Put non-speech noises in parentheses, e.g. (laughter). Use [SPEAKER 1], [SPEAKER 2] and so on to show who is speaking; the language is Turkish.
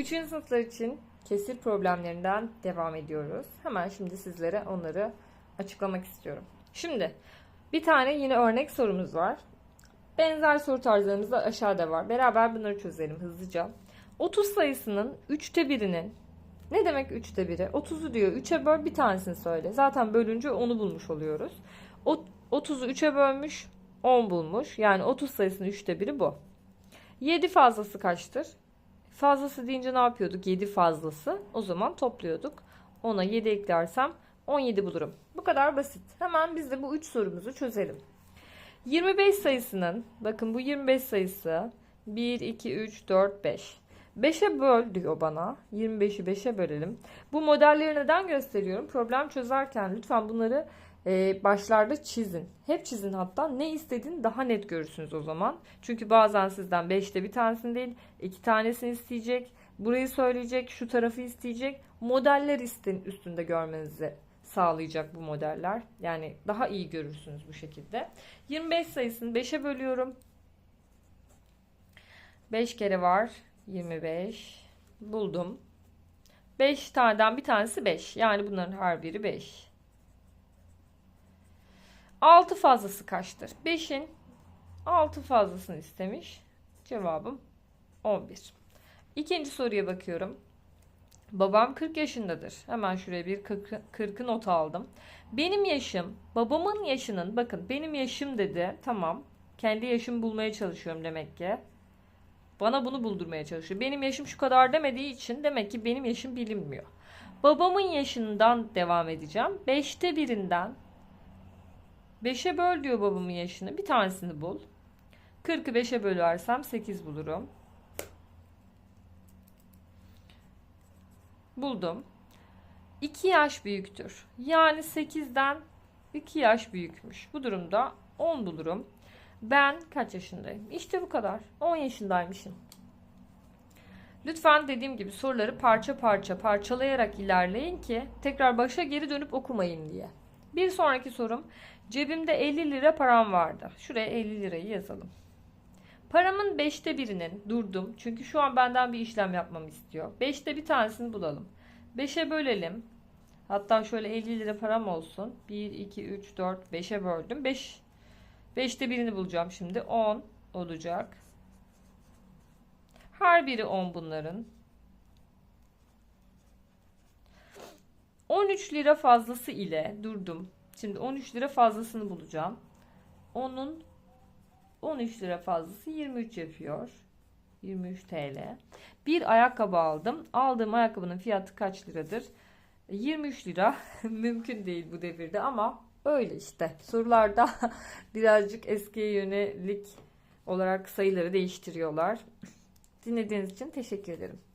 [SPEAKER 1] Üçüncü sınıflar için kesir problemlerinden devam ediyoruz. Hemen şimdi sizlere onları açıklamak istiyorum. Şimdi bir tane yine örnek sorumuz var. Benzer soru tarzlarımız da aşağıda var. Beraber bunları çözelim hızlıca. 30 sayısının 3'te birinin ne demek 3'te biri? 30'u diyor 3'e böl bir tanesini söyle. Zaten bölünce onu bulmuş oluyoruz. O- 30'u 3'e bölmüş 10 bulmuş. Yani 30 sayısının 3'te biri bu. 7 fazlası kaçtır? Fazlası deyince ne yapıyorduk? 7 fazlası. O zaman topluyorduk. Ona 7 eklersem 17 bulurum. Bu kadar basit. Hemen biz de bu 3 sorumuzu çözelim. 25 sayısının, bakın bu 25 sayısı 1, 2, 3, 4, 5. 5'e böl diyor bana. 25'i 5'e bölelim. Bu modelleri neden gösteriyorum? Problem çözerken lütfen bunları e, başlarda çizin. Hep çizin hatta. Ne istediğini daha net görürsünüz o zaman. Çünkü bazen sizden 5'te bir tanesini değil, iki tanesini isteyecek. Burayı söyleyecek, şu tarafı isteyecek. Modeller istin üstünde görmenizi sağlayacak bu modeller. Yani daha iyi görürsünüz bu şekilde. 25 sayısını 5'e bölüyorum. 5 kere var. 25. Buldum. 5 taneden bir tanesi 5. Yani bunların her biri 5. 6 fazlası kaçtır? 5'in 6 fazlasını istemiş. Cevabım 11. İkinci soruya bakıyorum. Babam 40 yaşındadır. Hemen şuraya bir 40, 40'ı not aldım. Benim yaşım babamın yaşının bakın benim yaşım dedi. Tamam. Kendi yaşımı bulmaya çalışıyorum demek ki. Bana bunu buldurmaya çalışıyor. Benim yaşım şu kadar demediği için demek ki benim yaşım bilinmiyor. Babamın yaşından devam edeceğim. 5'te birinden 5'e böl diyor babamın yaşını. Bir tanesini bul. 40'ı 5'e bölersem 8 bulurum. Buldum. 2 yaş büyüktür. Yani 8'den 2 yaş büyükmüş. Bu durumda 10 bulurum. Ben kaç yaşındayım? İşte bu kadar. 10 yaşındaymışım. Lütfen dediğim gibi soruları parça parça parçalayarak ilerleyin ki tekrar başa geri dönüp okumayın diye. Bir sonraki sorum. Cebimde 50 lira param vardı. Şuraya 50 lirayı yazalım. Paramın 5'te birinin durdum. Çünkü şu an benden bir işlem yapmamı istiyor. 5'te bir tanesini bulalım. 5'e bölelim. Hatta şöyle 50 lira param olsun. 1, 2, 3, 4, 5'e böldüm. 5 5'te birini bulacağım şimdi. 10 olacak. Her biri 10 bunların. 13 lira fazlası ile durdum. Şimdi 13 lira fazlasını bulacağım. Onun 13 lira fazlası 23 yapıyor. 23 TL. Bir ayakkabı aldım. Aldığım ayakkabının fiyatı kaç liradır? 23 lira. (laughs) Mümkün değil bu devirde ama öyle işte. Sorularda (laughs) birazcık eskiye yönelik olarak sayıları değiştiriyorlar. Dinlediğiniz için teşekkür ederim.